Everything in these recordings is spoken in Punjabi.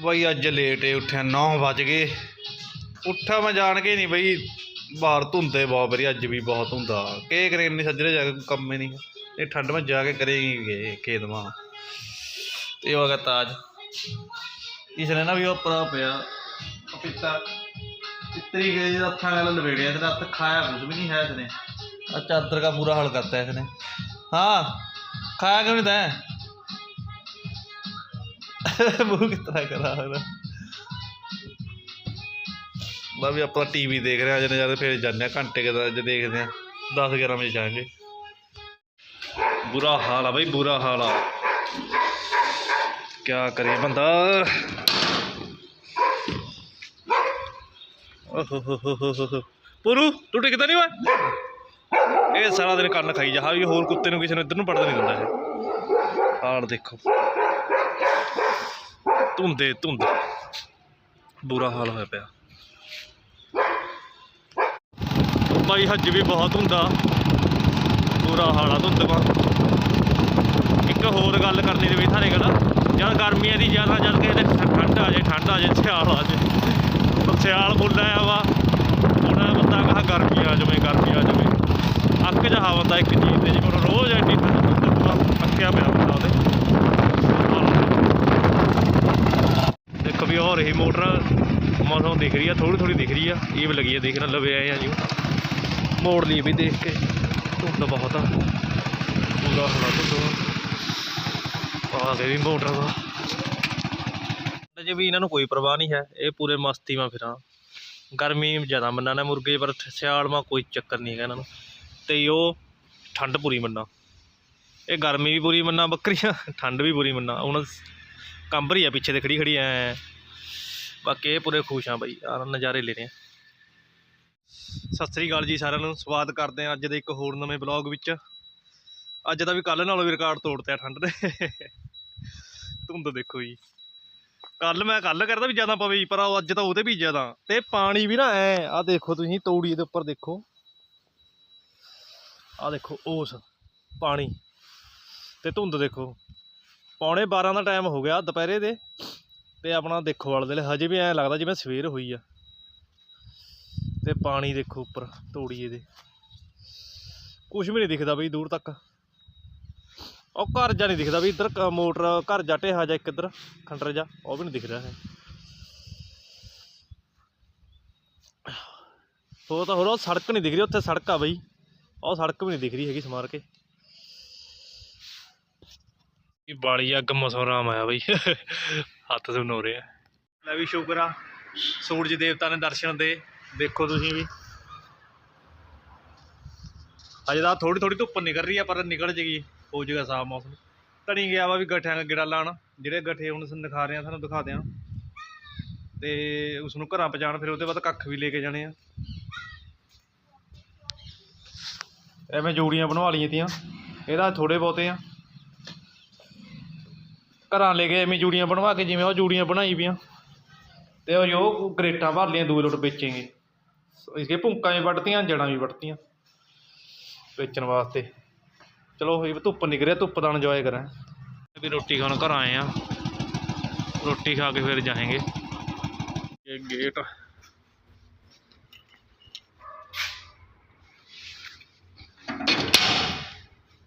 ਬਈ ਅੱਜ ਲੇਟ ਏ, ਉੱਠਿਆ 9 ਵਜ ਗਏ। ਉੱਠਾ ਮੈਂ ਜਾਣ ਕੇ ਨਹੀਂ ਬਈ, ਬਾਹਰ ਧੁੰਦੇ ਬਹੁਤ ਬਰੀ ਅੱਜ ਵੀ ਬਹੁਤ ਹੁੰਦਾ ਕੇ ਕਰੇ ਨਹੀਂ ਸੱਜਰੇ ਜਾ ਕੇ ਕੰਮ ਹੀ ਨਹੀਂ ਇਹ ਠੰਡ ਵਿੱਚ ਜਾ ਕੇ ਕਰੇਗੀ ਗਏ ਖੇਤ ਮਾਂ ਇਹ ਹੋ ਗਿਆ ਤਾਜ। ਇਸ ਨੇ ਨਾ ਵੀ ਉਹ ਪਰਾ ਪਿਆ ਪਪੀਤਾ ਇਤਰੀ ਗਏ, ਜਦ ਅੱਖਾਂ ਨਾਲ ਲਵੇੜਿਆ ਤੇ ਹੱਥ ਖਾਇਆ ਕੁਝ ਵੀ ਨਹੀਂ ਹੈ ਇਸਨੇ। ਆ ਚਾਦਰ ਦਾ ਪੂਰਾ ਹਾਲ ਕਰਤਾ ਇਸਨੇ। ਹਾਂ, ਖਾਇਆ ਕਿਉਂ ਨਹੀਂ ਤੈਂ? ਮੂੰਹ ਕਿਸ ਕਰਾ ਉਹਦਾ ਮੈਂ ਵੀ ਆਪਾਂ ਟੀਵੀ ਦੇਖ ਰਿਹਾ, ਜਨੇ ਜਦ ਫਿਰ ਜਾਂਦੇ ਆ, ਘੰਟੇ ਕੇ ਜੇ ਦੇਖਦੇ ਆ 10 11 ਵਜੇ ਜਾਵਾਂਗੇ। ਬੁਰਾ ਹਾਲ ਆ ਬਈ, ਬੁਰਾ ਹਾਲ ਆ। ਕਿਆ ਕਰੇ ਬੰਦਾ। ਓਹ ਪੁਰੂ, ਤੂੰ ਟਿਕਦਾ ਨਹੀਂ ਵਾ ਇਹ ਸਾਰਾ ਦਿਨ ਕੰਨ ਖਾਈ ਜਾ, ਵੀ ਹੋਰ ਕੁੱਤੇ ਨੂੰ ਕਿਸੇ ਨੂੰ ਇੱਧਰ ਨੂੰ ਪੜਦਾ ਨਹੀਂ ਦਿੰਦਾ ਇਹ। ਹਾਲ ਦੇਖੋ। ਧੁੰਦੇ, ਧੁੰਦ। ਬੁਰਾ ਹਾਲ ਹੋਇਆ ਪਿਆ। ਬਾਈ ਹੱਜ ਵੀ ਬਹੁਤ ਹੁੰਦਾ। ਬੁਰਾ ਹਾਲ ਆ, ਧੁੰਦ ਦਾ ਇੱਕ ਹੋਰ ਗੱਲ ਕਰਨੀ ਤੇ ਵੀ ਥਾਰੇ ਗੱਲ ਜਦ ਗਰਮੀਆਂ ਦੀ ਜ਼ਿਆਦਾ ਜਦ ਕਿਸੇ ਦੇ ਠੰਡ ਆ ਜਾਏ ਠੰਡ ਆ ਜਾਏ ਸਿਆਲ ਆ ਜਾਏ ਪਰ ਸਿਆਲ ਬੁੱਲਾ ਵਾ। ਹੁਣ ਬੰਦਾ ਕਹਾ, ਗਰਮੀ ਆ ਜਾਵੇ, ਗਰਮੀ ਆ ਜਾਵੇ। ਅੱਕ ਜਾ ਬੰਦਾ ਇੱਕ ਚੀਜ਼ ਤੇ, ਜਿਵੇਂ ਰੋਜ਼ ਐਡੀ ਠੰਡ, ਧੁੰਦ ਅੱਕਿਆ ਪਿਆ ਬੰਦਾ ਉਹਦੇ ਦੇਖੋ ਵੀ ਹੋ ਰਹੀ ਮੋਟਰ। ਮੌਸਮ ਦਿਖ ਰਹੀ ਆ ਥੋੜੀ ਥੋੜੀ ਦਿਖ ਰਹੀ ਆ। ਇਹ ਵੀ ਲੱਗੀ ਆ ਦੇਖਣਾ ਲਵੇ ਆਏ ਆ ਜੀ। ਮੋੜ ਲਈ ਵੀ ਦੇਖ ਕੇ, ਧੁੰਦ ਬਹੁਤ ਆ। ਪੂਰਾ ਹਲਾ ਧੁੰਦ ਆ। ਗਈ ਵੀ ਮੋਟਰ ਦਾ। ਜੇ ਵੀ ਇਹਨਾਂ ਨੂੰ ਕੋਈ ਪਰਵਾਹ ਨਹੀਂ ਹੈ, ਇਹ ਪੂਰੇ ਮਸਤੀ ਮਾ ਫਿਰਾਂ। ਗਰਮੀ ਜ਼ਿਆਦਾ ਮੰਨਾ ਨਾ ਮੁਰਗੇ, ਪਰ ਸਿਆਲ ਮਾ ਕੋਈ ਚੱਕਰ ਨਹੀਂ ਹੈਗਾ ਇਹਨਾਂ ਨੂੰ। ਤੇ ਉਹ ਠੰਡ ਪੂਰੀ ਮੰਨਾ। ਇਹ ਗਰਮੀ ਵੀ ਪੂਰੀ ਮੰਨਾ, ਬੱਕਰੀਆਂ ਠੰਡ ਵੀ ਪੂਰੀ ਮੰਨਾ। ਹੁਣ ਕੰਬਰੀ ਆ, ਪਿੱਛੇ ਤੇ ਖੜੀ ਖੜੀ ਐ। ਬਾਕੀ ਇਹ ਪੂਰੇ ਖੁਸ਼ ਆ ਬਾਈ ਆ ਨਜ਼ਾਰੇ ਲੈ ਰਹੇ ਆ ਸਤਿ ਸ੍ਰੀ ਅਕਾਲ ਜੀ ਸਾਰਿਆਂ ਨੂੰ, ਸਵਾਗਤ ਕਰਦੇ ਆ ਅੱਜ ਦੇ ਇੱਕ ਹੋਰ ਨਵੇਂ ਬਲੌਗ ਵਿੱਚ। ਅੱਜ ਦਾ ਵੀ ਕੱਲ ਨਾਲੋਂ ਵੀ ਰਿਕਾਰਡ ਤੋੜਤੇ ਠੰਡ ਦੇ ਧੁੰਦ ਦੇਖੋ ਜੀ। ਕੱਲ ਮੈਂ ਕੱਲ ਕਰਦਾ ਵੀ ਜ਼ਿਆਦਾ ਪਵੇ ਜੀ, ਪਰ ਅੱਜ ਤਾਂ ਉਹਦੇ ਵੀ ਜ਼ਿਆਦਾ। ਤੇ ਪਾਣੀ ਵੀ ਨਾ ਐ ਆ ਦੇਖੋ ਤੁਸੀਂ ਤੌੜੀ ਦੇ ਉੱਪਰ ਦੇਖੋ। ਆ ਦੇਖੋ ਉਸ ਪਾਣੀ। ਤੇ ਧੁੰਦ ਦੇਖੋ। ਪੌਣੇ 12 ਦਾ ਟਾਈਮ ਹੋ ਗਿਆ ਦੁਪਹਿਰੇ ਦੇ। ਤੇ ਆਪਣਾ ਦੇਖੋ ਵਾਲੇ ਦੇ ਹਜੇ ਵੀ ਐਂ ਲੱਗਦਾ ਜਿਵੇਂ ਸਵੇਰ ਹੋਈ ਆ। ਤੇ ਪਾਣੀ ਦੇਖੋ ਉੱਪਰ, ਤੋੜੀਏ ਦੇ। ਕੁਝ ਵੀ ਨਹੀਂ ਦਿਖਦਾ ਬਈ ਦੂਰ ਤੱਕ। ਉਹ ਘਰ ਜਾ ਨਹੀਂ ਦਿਖਦਾ ਵੀ ਇੱਧਰ ਕ- ਮੋਟਰ ਘਰ ਜਾ ਢੇਹਾ ਜਾ ਇੱਕ ਇੱਧਰ, ਖੰਡਰ ਜਾ ਉਹ ਵੀ ਨਹੀਂ ਦਿਖ ਰਿਹਾ ਹੈ ਹੋਰ ਤਾਂ ਹੋਰ, ਉਹ ਸੜਕ ਨਹੀਂ ਦਿਖ ਰਹੀ, ਉੱਥੇ ਸੜਕ ਆ ਬਈ। ਉਹ ਸੜਕ ਵੀ ਨਹੀਂ ਦਿਖ ਰਹੀ ਹੈਗੀ ਸਮਾਰ ਕੇ। ਇਹ ਬਾਲੀ ਅੱਗ ਮਸੋਂ ਰਾਮ ਆਇਆ ਬਈ। ਹੱਥ ਸੁਣ ਹੋ ਰਿਹਾ ਲੈ ਵੀ ਸ਼ੁਕਰ ਆ, ਸੂਰਜ ਦੇਵਤਾ ਨੇ ਦਰਸ਼ਨ ਦੇ, ਦੇਖੋ ਤੁਸੀਂ ਵੀ। ਅਜੇ ਤਾਂ ਥੋੜੀ ਥੋੜੀ ਧੁੱਪ ਨਿਕਲ ਰਹੀ ਆ, ਪਰ ਨਿਕਲ ਜੇਗੀ, ਹੋ ਜਾਏਗਾ ਸਾਫ਼ ਮੌਸਮ। ਧਣੀ ਗਿਆ ਵਾ ਵੀ ਗੱਠਿਆਂ ਦਾ ਗਿੜਾ ਲਾਣ ਜਿਹੜੇ ਗੱਠੇ ਹੁਣ ਸਾਨੂੰ ਦਿਖਾ ਰਹੇ ਆ ਸਾਨੂੰ ਦਿਖਾ ਦਿਆਂ। ਤੇ ਉਸ ਨੂੰ ਘਰਾਂ ਪਹੁੰਚਾਉਣ, ਫਿਰ ਉਹਦੇ ਬਾਅਦ ਕੱਖ ਵੀ ਲੈ ਕੇ ਜਾਣੇ ਆ। ਐਵੇਂ ਜੋੜੀਆਂ ਬਣਵਾ ਲਈਆਂ ਤੀਆਂ। ਇਹਦਾ ਥੋੜੇ ਬਹੁਤੇ ਆ। ਘਰਾਂ ਲੈ ਕੇ ਐਵੇਂ ਜੂੜੀਆਂ ਬਣਵਾ ਕੇ ਜਿਵੇਂ ਉਹ ਜੂੜੀਆਂ ਬਣਾਈ ਪਈਆਂ। ਤੇ ਉਹ ਜੋ ਕਰੇਟਾਂ ਭਰ ਲੀਆਂ ਦੂਏ ਲੋਟ ਵੇਚेंगे ਇਸਕੇ ਭੁੰਕਾਂ ਵੀ ਵੱਢਤੀਆਂ ਜੜਾਂ ਵੀ ਵੱਢਤੀਆਂ ਵੇਚਣ ਵਾਸਤੇ। ਚਲੋ ਇਹ ਧੁੱਪ ਨਿਕਲਿਆ ਧੁੱਪ ਦਾ ਇੰਜੋਏ ਕਰਾਂ। ਵੀ ਰੋਟੀ ਖਾਣ ਘਰ ਆਏ ਆ। ਰੋਟੀ ਖਾ ਕੇ ਫਿਰ ਜਾਵਾਂਗੇ ਇਹ ਗੇਟ।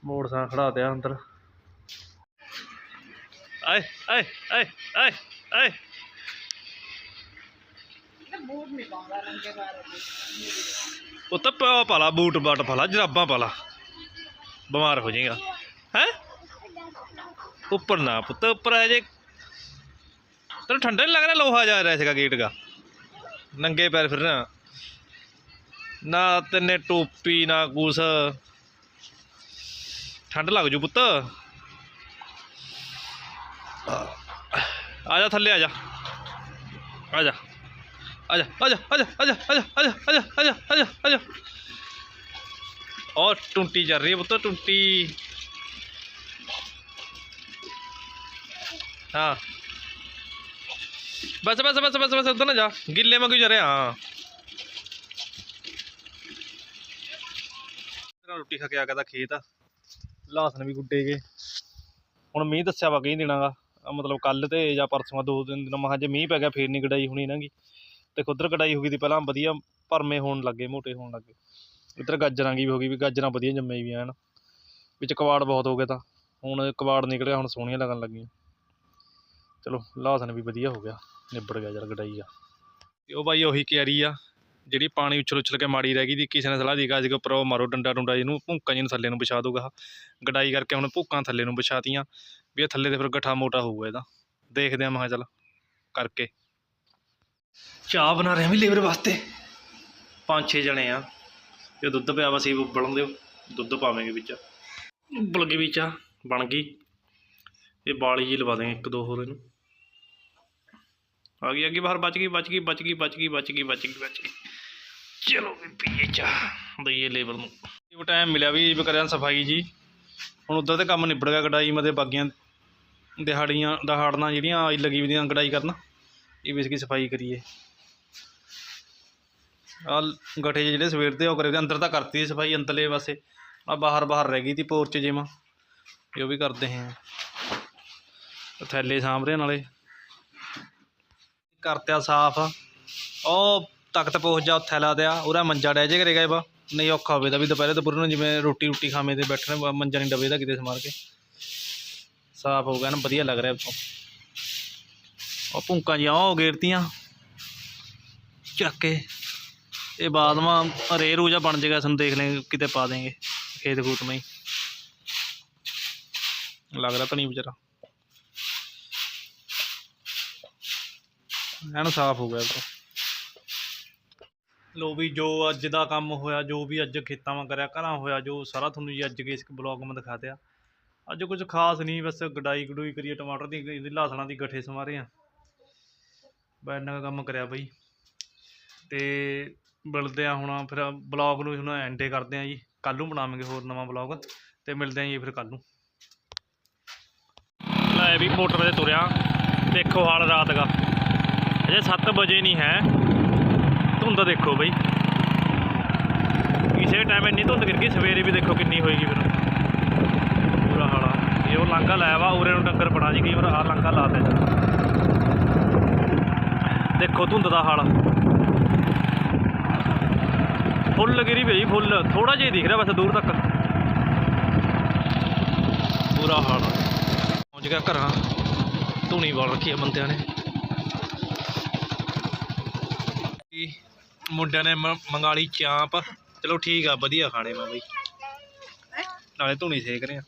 ਮੋਟਰਸਾਈਕਲ ਖੜਾ ਦਿਆ ਅੰਦਰ। ਆਏ ਆਏ ਆਏ ਆਏ ਆਏ। ਬੂਟ ਨਹੀਂ ਪਾਉਂਦਾ ਰੰਗੇ ਬਾਰੇ ਪੁੱਤ ਪਾ ਪਾਲਾ ਬੂਟ ਬਾਟ ਪਾਲਾ ਜਰਾਬਾਂ ਪਾਲਾ ਬਿਮਾਰ ਹੋ ਜਾਏਗਾ। ਹੈ? ਉੱਪਰ ਨਾ ਪੁੱਤ ਉੱਪਰ ਹੈ ਜੇ। ਤੈਨੂੰ ਠੰਡਾ ਨਹੀਂ ਲੱਗ ਰਿਹਾ ਲੋਹਾ ਜਾ ਰਿਹਾ ਸੀਗਾ ਗੇਟ ਦਾ ਨੰਗੇ ਪੈਰ ਫਿਰ ਨਾ। ਨਾ ਤੈਨੇ ਟੋਪੀ ਨਾ ਕੁਛ। ਠੰਡ ਲੱਗ ਜੂ ਪੁੱਤ। ਆ ਜਾ ਥੱਲੇ ਆ ਜਾ। ਆ ਜਾ। ਆ ਜਾ ਆ ਜਾ ਆ ਜਾ ਆ ਜਾ ਆ ਜਾ ਆ ਜਾ ਆ ਜਾ ਆ ਜਾ ਆ ਜਾ ਆ ਜਾ। ਉਹ ਟੁੰਟੀ ਚੱਲ ਰਹੀ ਹੈ ਪੁੱਤ, ਟੁੰਟੀ। ਹਾਂ। ਬਸ ਬਸ ਬਸ ਬਸ ਬਸ, ਉਧਰ ਨਾ ਜਾ। ਗਿੱਲੇ ਮੈਂ ਕਿਉਂ ਜਾ ਰਿਹਾ, ਹਾਂ। ਰੋਟੀ ਖਾ ਕੇ ਆ ਗਿਆ ਤਾਂ ਖੇਤ। ਲਾਸਨ ਵੀ ਗੁੱਡੇ ਗਏ। ਹੁਣ ਮੀਂਹ ਦੱਸਿਆ ਵਾ ਕਈ ਦਿਨਾਂ ਦਾ ਮਤਲਬ ਕੱਲ ਤੇ ਜਾਂ ਪਰਸੋਂ ਦੋ ਦਿਨ ਦਿਨ ਮਹਾਂ ਜੇ ਮੀਂਹ ਪੈ ਗਿਆ ਫੇਰ ਨਹੀਂ ਕਢਾਈ ਹੋਣੀ ਇਹਨਾਂ ਦੀ। ਤੇ ਉਧਰ ਕਢਾਈ ਹੋ ਗਈ ਦੀ ਪਹਿਲਾਂ ਵਧੀਆ ਭਰਮੇ ਹੋਣ ਲੱਗੇ, ਮੋਟੇ ਹੋਣ ਲੱਗੇ। ਇੱਧਰ ਗਾਜਰਾਂ ਦੀ ਵੀ ਹੋ ਗਈ ਵੀ ਗਾਜਰਾਂ ਵਧੀਆ ਜੰਮੇ ਵੀ ਐਨ ਵਿੱਚ ਕਵਾੜ ਬਹੁਤ ਹੋ ਗਏ ਤਾਂ, ਹੁਣ ਕਵਾੜ ਨਿਕਲਿਆ, ਹੁਣ ਸੋਹਣੀਆਂ ਲੱਗਣ ਲੱਗੀਆਂ। ਚਲੋ ਲਾਸਨ ਵੀ ਵਧੀਆ ਹੋ ਗਿਆ, ਨਿਬੜ ਗਿਆ ਯਾਰ ਗਡਾਈ ਆ। ਤੇ ਉਹ ਬਾਈ ਉਹੀ ਕਿਆਰੀ ਆ ਜਿਹੜੀ ਪਾਣੀ ਉਛਲ ਉਛਲ ਕੇ ਮਾੜੀ ਰਹਿ ਗਈ ਦੀ, ਕਿਸੇ ਨੇ ਸਲਾਹ ਦੀ ਅੱਜ ਉੱਪਰ ਉਹ ਮਾਰੋ ਡੰਡਾ ਡੁੰਡਾ ਜਿਹਨੂੰ ਭੁੱਕਾਂ ਜਿਹਨੂੰ ਥੱਲੇ ਨੂੰ ਵਿਛਾ ਦੂਗਾ ਗਡਾਈ ਕਰਕੇ ਹੁਣ ਭੁੱਕਾਂ ਥੱਲੇ ਨੂੰ ਵਿਛਾਤੀਆਂ, ਵੀ ਇਹ ਥੱਲੇ ਤੇ ਫਿਰ ਗੱਠਾ ਮੋਟਾ ਹੋਊਗਾ ਇਹਦਾ। ਦੇਖਦੇ ਆ ਮੈਂ ਕਿਹਾ ਚੱਲ ਕਰਕੇ। ਚਾਹ ਬਣਾ ਰਹੇ ਹਾਂ ਵੀ ਲੇਬਰ ਵਾਸਤੇ। ਪੰਜ ਛੇ ਜਣੇ ਆ। ਇਹ ਦੁੱਧ ਪਿਆ ਵਾ ਸੀ ਉਬਲਣ ਦਿਓ ਦੁੱਧ ਪਾਵਾਂਗੇ ਵਿੱਚ। ਉਬਲ ਗਈ ਵਿੱਚ ਬਣ ਗਈ। ਇਹ ਬਾਲੀ ਜੀ ਲਵਾ ਦੇਂਗੇ ਇੱਕ ਦੋ ਹੋਰ ਇਹਨੂੰ। ਆ ਗਈ ਅੱਗੇ ਬਾਹਰ ਬਚ ਗਈ ਬਚ ਗਈ ਬਚ ਗਈ ਬਚ ਗਈ ਬਚ ਗਈ ਬਚ ਗਈ ਬਚ ਗਈ। ਚਲੋ ਵੀ ਪੀਏ ਚਾਹ। ਦਈਏ ਲੇਬਰ ਨੂੰ। ਇਹ ਟਾਈਮ ਮਿਲਿਆ ਵੀ ਵੀ ਕਰਿਆ ਸਫ਼ਾਈ ਜੀ। ਹੁਣ ਉੱਧਰ ਤੇ ਕੰਮ ਨਿਬੜ ਗਿਆ ਕਢਾਈ ਮਤੇ ਬਾਗੀਆਂ ਦਿਹਾੜੀਆਂ, ਦਹਾੜਨਾ ਜਿਹੜੀਆਂ ਆਈ ਲੱਗੀ ਵੀ ਦੀਆਂ ਕਢਾਈ ਕਰਨ। ਇਹ ਵੀ ਇਸकी ਸਫ਼ਾਈ ਕਰੀਏ। ਆ ਗਠੇ ਜਿਹੜੇ ਸਵੇਰ ਤੇ ਉਹ ਕਰੇ, ਅੰਦਰ ਤਾਂ ਕਰਤੀ ਸਫ਼ਾਈ ਅੰਦਰਲੇ ਪਾਸੇ। ਆ ਬਾਹਰ ਬਾਹਰ ਰਹਿ ਗਈ ਤੀ ਪੋਰਚ ਜਿਵੇਂ ਇਹ ਵੀ ਕਰਦੇ ਹਾਂ। ਥੈਲੇ ਸਾਂਭਰੇ ਨਾਲੇ। ਕਰਤਿਆ ਸਾਫ਼ ਉਹ ਤਖਤ ਪਹੁੰਚ ਜਾ ਉੱਥੇ ਲਾ ਦਿਆ, ਉਹਦਾ ਮੰਜਾ ਡਹਿ ਜੇ ਕਰੇਗਾ ਬਾ। ਨਹੀਂ ਔਖਾ ਹੋਵੇ ਤਾਂ ਵੀ ਦੁਪਹਿਰੇ ਦੁਪਹਿਰ ਨੂੰ ਜਿਵੇਂ ਰੋਟੀ ਰੋਟੀ ਖਾਵੇਂ ਤੇ ਬੈਠਣੇ, ਬ- ਮੰਜਾ ਨਹੀਂ ਡਵੇ ਦਾ ਕਿਤੇ ਸਮਾਰ ਕੇ। ਸਾਫ਼ ਹੋ ਗਿਆ ਨਾ, ਵਧੀਆ ਲੱਗ ਰਿਹਾ ਉੱਤੋਂ ਉਹ ਭੁੰਕਾਂ ਜਿਹੀਆਂ ਉਹ ਗੇਰਤੀਆਂ। ਚੱਕ ਕੇ ਇਹ ਬਾਦਮਾ ਰੇ ਰੂ ਜਿਹਾ ਬਣ ਜਾਏਗਾ ਸਾਨੂੰ ਦੇਖ ਲੈ ਕਿਤੇ ਪਾ ਦੇਂਗੇ ਖੇਤ ਖੂਤ ਮੈਂ ਹੀ ਲੱਗ ਰਿਹਾ ਨਹੀਂ ਵਿਚਾਰਾ। ਐਨ ਸਾਫ਼ ਹੋ ਗਿਆ ਇਹ ਤਾਂ ਲੋ ਵੀ ਜੋ ਅੱਜ ਦਾ ਕੰਮ ਹੋਇਆ, ਜੋ ਵੀ ਅੱਜ ਖੇਤਾਂ ਵਾਂ ਕਰਿਆ, ਘਰਾਂ ਹੋਇਆ, ਜੋ ਸਾਰਾ ਤੁਹਾਨੂੰ ਜੀ ਅੱਜ ਕੇ ਇਸ ਬਲੌਗ ਮੈਂ ਦਿਖਾ ਦਿਆ। ਅੱਜ ਕੁਝ ਖਾਸ ਨਹੀਂ, ਬਸ ਗਡਾਈ ਗਡੂਈ ਕਰੀਏ, ਟਮਾਟਰ ਦੀ, ਇਹਦੀ ਦੀ ਗੱਠੇ ਸਮਾਰੇ ਆ। ਬਸ ਇੰਨਾ ਕੁ ਕੰਮ ਕਰਿਆ ਬਈ। ਤੇ ਮਿਲਦੇ ਆ ਹੁਣ ਫਿਰ ਬਲੌਗ ਨੂੰ ਹੁਣ ਐਂਡੇ ਕਰਦੇ ਆ ਜੀ। ਕੱਲ੍ਹ ਨੂੰ ਬਣਾਵਾਂਗੇ ਹੋਰ ਨਵਾਂ ਬਲੌਗ ਤੇ ਮਿਲਦੇ ਆ ਜੀ ਫਿਰ ਕੱਲ੍ਹ ਨੂੰ। ਲੈ ਵੀ ਮੋਟਰ ਤੇ ਤੁਰਿਆ। ਦੇਖੋ ਹਾਲ ਰਾਤ ਦਾ। ਅਜੇ 7 ਵਜੇ ਨਹੀਂ ਹੈ। ਧੁੰਦ ਦੇਖੋ ਬਈ। ਕਿਸੇ ਟਾਈਮ ਇੰਨੀ ਧੁੰਦ ਗਿਰ ਗਈ, ਸਵੇਰੇ ਵੀ ਦੇਖੋ ਕਿੰਨੀ ਹੋਏਗੀ ਫਿਰ। ਪੂਰਾ ਹਾਲ ਆ। ਇਹ ਉਹ ਲਾਂਘਾ ਲਾਇਆ ਵਾ, ਉਰੇ ਨੂੰ ਡੰਗਰ ਬਣਾ ਜੀ ਕਈ ਵਾਰ ਆਹ ਲਾਂਘਾ ਲਾ ਦੇ ਦੇਖੋ ਧੁੰਦ ਦਾ ਹਾਲ। ਫੁੱਲ ਗਿਰੀ ਪਈ, ਫੁੱਲ। ਥੋੜਾ ਜਿਹਾ ਦਿਖ ਰਿਹਾ ਵੈਸੇ ਦੂਰ ਤੱਕ। ਪੂਰਾ ਹਾਲ ਪਹੁੰਚ ਗਿਆ ਘਰਾਂ। ਧੂਣੀ ਵਾਲ ਰੱਖੀ ਆ ਬੰਦਿਆਂ ਨੇ। ਮੁੰਡਿਆਂ ਨੇ ਮ- ਮੰਗਾ ਲਈ ਚਾਂਪ। ਚਲੋ ਠੀਕ ਆ, ਵਧੀਆ ਖਾਣੇ ਮੈਂ ਬਈ। ਨਾਲੇ ਧੂਣੀ ਸੇਕ ਰਹੇ ਆ।